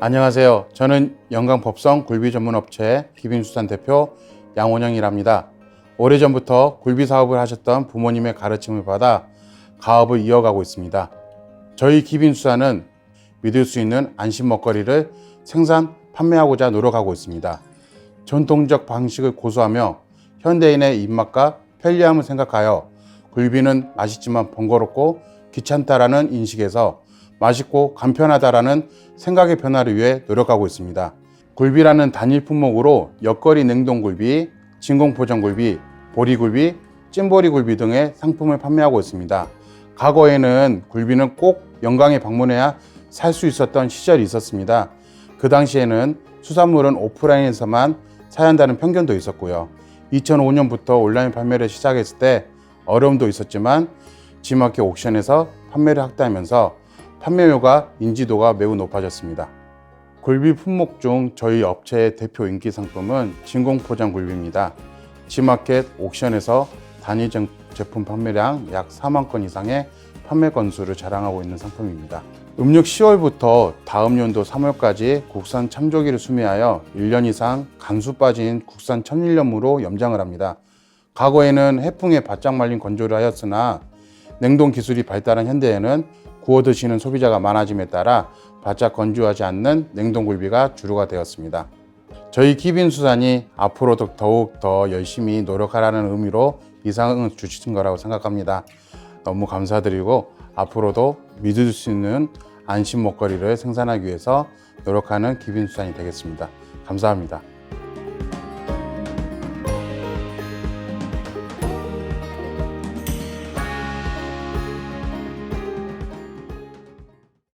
안녕하세요. 저는 영광법성 굴비 전문 업체 기빈수산 대표 양원영이랍니다. 오래전부터 굴비 사업을 하셨던 부모님의 가르침을 받아 가업을 이어가고 있습니다. 저희 기빈수산은 믿을 수 있는 안심 먹거리를 생산, 판매하고자 노력하고 있습니다. 전통적 방식을 고수하며 현대인의 입맛과 편리함을 생각하여 굴비는 맛있지만 번거롭고 귀찮다라는 인식에서 맛있고 간편하다라는 생각의 변화를 위해 노력하고 있습니다. 굴비라는 단일 품목으로 옆거리 냉동굴비, 진공포장굴비, 보리굴비, 찜보리굴비 등의 상품을 판매하고 있습니다. 과거에는 굴비는 꼭 영광에 방문해야 살 수 있었던 시절이 있었습니다. 그 당시에는 수산물은 오프라인에서만 사야 한다는 편견도 있었고요. 2005년부터 온라인 판매를 시작했을 때 어려움도 있었지만 지마켓 옥션에서 판매를 확대하면서 판매료가 인지도가 매우 높아졌습니다. 굴비 품목 중 저희 업체의 대표 인기 상품은 진공포장 굴비입니다. 지마켓 옥션에서 제- 제품 판매량 약 4만 건 이상의 판매 건수를 자랑하고 있는 상품입니다. 음력 10월부터 다음 연도 3월까지 국산 참조기를 수매하여 1년 이상 간수 빠진 국산 천일염으로 염장을 합니다. 과거에는 해풍에 바짝 말린 건조를 하였으나 냉동 기술이 발달한 현대에는 구워 드시는 소비자가 많아짐에 따라 바짝 건조하지 않는 냉동 굴비가 주류가 되었습니다. 저희 기빈수산이 앞으로도 더욱 더 열심히 노력하라는 의미로 이 상을 주신 거라고 생각합니다. 너무 감사드리고 앞으로도 믿을 수 있는 안심 먹거리를 생산하기 위해서 노력하는 기빈수산이 되겠습니다. 감사합니다.